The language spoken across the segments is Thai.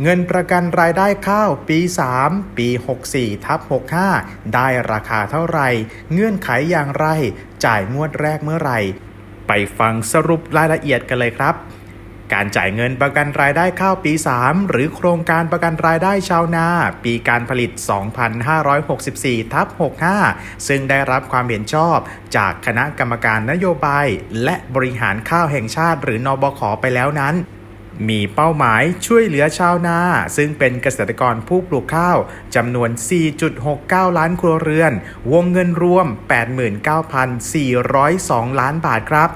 เงินประกันรายได้ข้าวปี 3 ปี 64ทับ65 ได้ราคาเท่าไหร่ เงื่อนไขอย่างไร จ่ายงวดแรกเมื่อไหร่ ไปฟังสรุปรายละเอียดกันเลยครับการจ่ายเงินประกันรายได้ข้าวปี 3 หรือโครงการประกันรายได้ชาวนา ปีการผลิต 2564ทับ65 ซึ่งได้รับความเห็นชอบจากคณะกรรมการนโยบาย และบริหารข้าวแห่งชาติหรือนบขไปแล้วนั้น มีเป้าหมายช่วยเหลือชาวนา ซึ่งเป็นเกษตรกรผู้ปลูกข้าวจำนวน 4.69 ล้านครัวเรือน วงเงินรวม 89,402 ล้านบาทครับ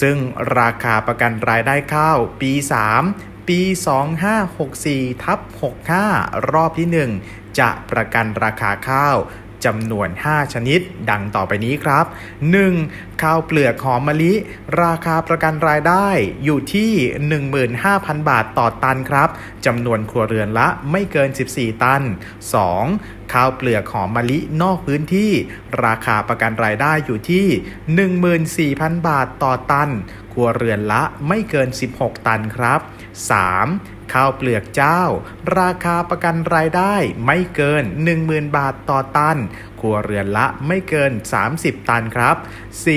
ซึ่งราคาประกันรายได้ข้าวปี 3ปี 2564 ทับ 65 รอบที่ 1 จะประกันราคาข้าว จำนวน 5 ชนิด ดังต่อไปนี้ครับ 1. ข้าวเปลือกหอมมะลิ ราคาประกันรายได้อยู่ที่ 15,000 บาทต่อตันครับจำนวนครัวเรือนละไม่เกิน 14 ตัน 2. ข้าวเปลือกหอมมะลินอกพื้นที่ ราคาประกันรายได้อยู่ที่ 14,000 บาทต่อตัน รัวเรือนละไม่เกิน 16 ตันครับ 3. ข้าวเปลือกเจ้า ราคาประกันรายได้ไม่เกิน 10,000 บาทต่อตัน ครัวเรือนละไม่เกิน 30 ตันครับ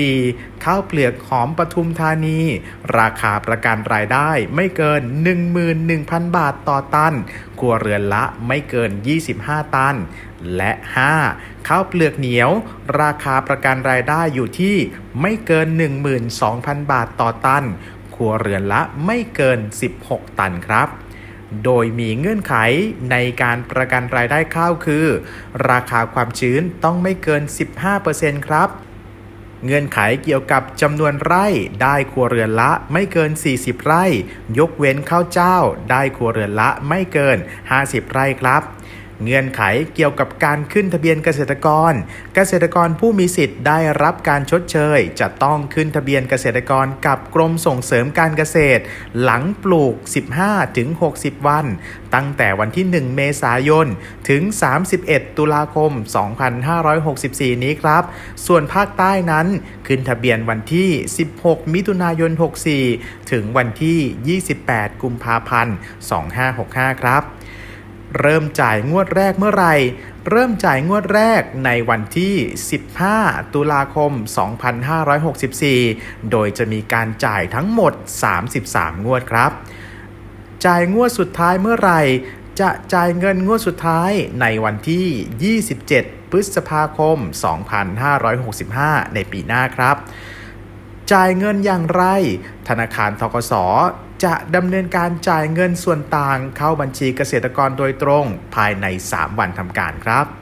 4. ข้าวเปลือกหอมปทุมธานี ราคาประกันรายได้ไม่เกิน 11,000 บาทต่อตัน ครัวเรือนละไม่เกิน 25 ตัน และ 5. ข้าวเปลือกเหนียว ราคาประกันรายได้อยู่ที่ไม่เกิน 12,000 บาทต่อตัน ครัวเรือนละไม่เกิน 16 ตันครับ โดยมีเงื่อนไขในการประกันรายได้ข้าวคือ ราคาความชื้นต้องไม่เกิน 15%ครับเงื่อนไขเกี่ยวกับจำนวนไร่ได้ครัวเรือนละไม่เกิน 40 ไร่ ยกเว้นข้าวเจ้า ได้ครัวเรือนละไม่เกิน 50 ไร่ครับ เงื่อนไขเกี่ยวกับการขึ้นทะเบียนเกษตรกร เกษตรกรผู้มีสิทธิ์ได้รับการชดเชย จะต้องขึ้นทะเบียนเกษตรกรกับกรมส่งเสริมการเกษตร หลังปลูก 15-60 วัน ตั้งแต่วันที่ 1 เมษายน ถึง 31 ตุลาคม 2564 นี้ครับ ส่วนภาคใต้นั้นขึ้นทะเบียนวันที่ 16 มิถุนายน 64 ถึงวันที่ 28 กุมภาพันธ์ 2565 ครับ เริ่มจ่ายงวดแรกเมื่อไหร่ เริ่มจ่ายงวดแรกในวันที่ 15 ตุลาคม 2564 โดยจะมีการจ่ายทั้งหมด 33 งวดครับ จ่ายงวดสุดท้ายเมื่อไหร่ จะจ่ายเงินงวดสุดท้ายในวันที่ 27 พฤษภาคม 2565 ในปีหน้าครับ จ่ายเงินอย่างไร ธนาคารทกส จะดำเนินการจ่ายเงินส่วนต่างเข้าบัญชีเกษตรกรโดยตรง ภายใน 3 วันทำการครับ